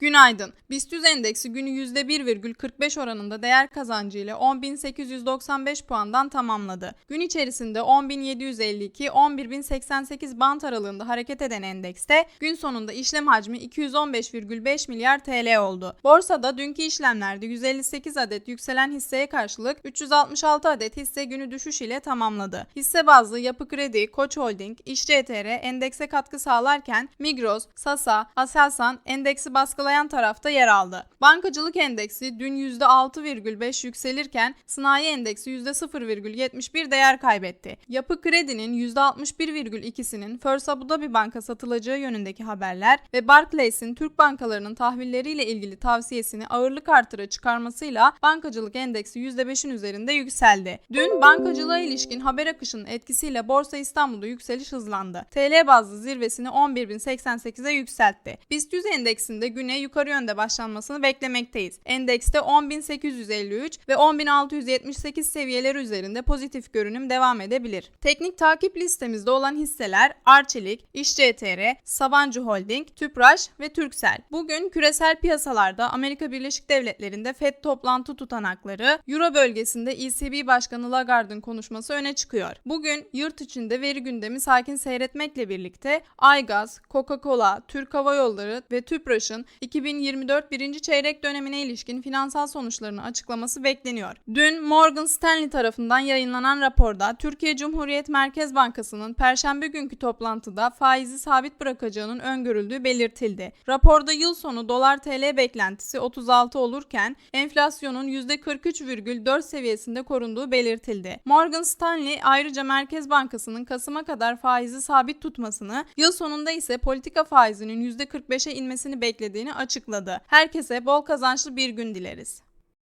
Günaydın. BIST 100 endeksi günü %1,45 oranında değer kazancı ile 10.895 puandan tamamladı. Gün içerisinde 10.752, 11.088 bant aralığında hareket eden endekste gün sonunda işlem hacmi 215,5 milyar TL oldu. Borsada dünkü işlemlerde 158 adet yükselen hisseye karşılık 366 adet hisse günü düşüş ile tamamladı. Hisse bazlı Yapı Kredi, Koç Holding, İşçi ETR endekse katkı sağlarken Migros, Sasa, Aselsan endeksi baskılayan tarafta yer aldı. Bankacılık endeksi dün %6,5 yükselirken sanayi endeksi %0,71 değer kaybetti. Yapı Kredi'nin %61,2'sinin First Abu Dhabi Banka satılacağı yönündeki haberler ve Barclays'in Türk bankalarının tahvilleriyle ilgili tavsiyesini ağırlık artıra çıkarmasıyla bankacılık endeksi %5'in üzerinde yükseldi. Dün bankacılığa ilişkin haber akışının etkisiyle Borsa İstanbul'da yükseliş hızlandı. TL bazlı zirvesini 11.088'e yükseltti. BIST 100 endeksinde güne yukarı yönde başlanmasını beklemekteyiz. Endekste 10.853 ve 10.678 seviyeleri üzerinde pozitif görünüm devam edebilir. Teknik takip listemizde olan hisseler Arçelik, İşçi ETR, Sabancı Holding, Tüpraş ve Türksel. Bugün küresel piyasalarda Amerika Birleşik Devletleri'nde FED toplantı tutanakları, Euro bölgesinde ECB Başkanı Lagarde'ın konuşması öne çıkıyor. Bugün yurt içinde veri gündemi sakin seyretmekle birlikte Aygaz, Coca-Cola, Türk Hava Yolları ve Tüpraş'ın 2024 birinci çeyrek dönemine ilişkin finansal sonuçlarını açıklaması bekleniyor. Dün Morgan Stanley tarafından yayınlanan raporda Türkiye Cumhuriyet Merkez Bankası'nın perşembe günkü toplantıda faizi sabit bırakacağının öngörüldüğü belirtildi. Raporda yıl sonu dolar TL beklentisi 36 olurken enflasyonun %43,4 seviyesinde korunduğu belirtildi. Morgan Stanley ayrıca Merkez Bankası'nın Kasım'a kadar faizi sabit tutmasını, yıl sonunda ise politika faizinin %45'e inmesini beklediğini açıkladı. Herkese bol kazançlı bir gün dileriz.